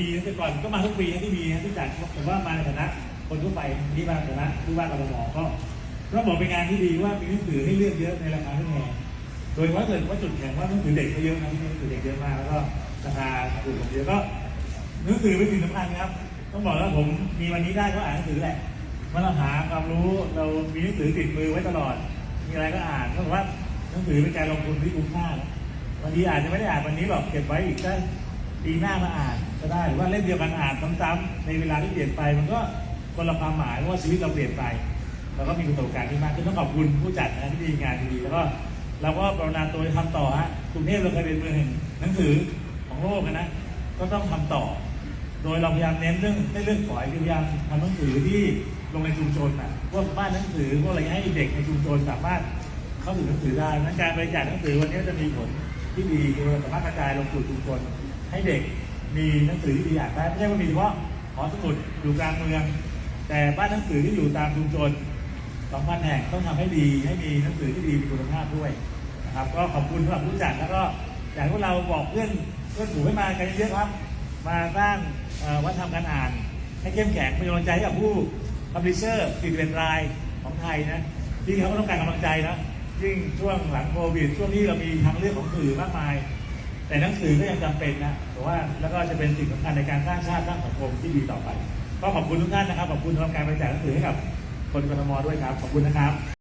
ดีแต่ก่อนก็มาทุกปีนะที่มีนะที่จัดผมว่ามาในฐานะคนทั่วไปที่มาในฐานะผู้ว่ากรทมก็ต้องบอกเป็นงานที่ดีว่ามีหนังสือให้เลือกเยอะในราคาไม่แพงโดยเฉพาเกิดว่าจุดแข็งว่าหนังสือเด็กก็เยอะนะที่หนังสือเด็กเยอะมากแล้วก็ราคาถูกกว่าเยอะก็หนังสือเป็นสิ่งสำคัญครับ ต้องบอกแล้วผมมีวันนี้ได้ก็อ่านหนังสือแหละมันเราหาความรู้เรามีหนังสือติดมือไว้ตลอด มีอะไรก็อ่านก็บอกว่าหนังสือเป็นการลงทุนที่คุ้มค่านะบางทีอาจจะไม่ได้อ่านวันนี้หรอกเก็บไว้อีกได้ ปีหน้ามาอ่านก็ได้หรือว่าเล่มเดียวกันอ่านซ้ำๆในเวลาที่เปลี่ยนไป มันก็คนละความหมายเพราะว่าชีวิตเราเปลี่ยนไปเราก็มีประสบการณ์ที่มากขึ้นต้องขอบคุณผู้จัดนะที่ดีงานดีแล้วก็เราก็ปรานาตัวทำต่อฮะกรุงเทพเราเคยเป็นเมืองแห่งหนังสือของโลกนะก็ต้องทำต่อ โดยเราพยายามเน้นเรื่องให้เรื่องฝอยพยายามทำหนังสือที่ลงในชุมชนน่ะพวกบ้านหนังสือพวกอะไรให้เด็กในชุมชนสามารถเข้าถึงหนังสือได้นั้นการบริจาคหนังสือวันนี้จะมีผลที่ดีคือเราสามารถกระจายลงสู่ชุมชน ให้เด็กมีหนังสือที่ดีอ่านได้ไม่ใช่ว่ามีเฉพาะหอสมุดอยู่กลางเมือง แต่บ้านหนังสือที่อยู่ตามชุมชนสองพันแห่งต้องทำให้ดีให้มีหนังสือที่ดีมีคุณภาพด้วยนะครับ ก็ขอบคุณสำหรับผู้จัดแล้วก็อยากให้พวกเราบอกเพื่อนเพื่อนฝูงให้มากันเยอะครับ มาสร้างวัฒนธรรมการอ่าน ให้เข้มแข็งเป็นกำลังใจให้กับผู้พับลิเชอร์41รายของไทยนะที่เขาก็ต้องการกำลังใจนะยิ่งช่วงหลังโควิดช่วงนี้เรามีทางเลือกของสื่อมากมาย แต่หนังสือก็ยังจำเป็นนะแต่ว่าแล้วก็จะเป็นสิ่งสำคัญในการสร้างชาติสร้างสังคมที่ดีต่อไป ก็ขอบคุณทุกท่านนะครับ ขอบคุณสำหรับการบริจาคหนังสือให้กับคนกทมด้วยครับ ขอบคุณนะครับ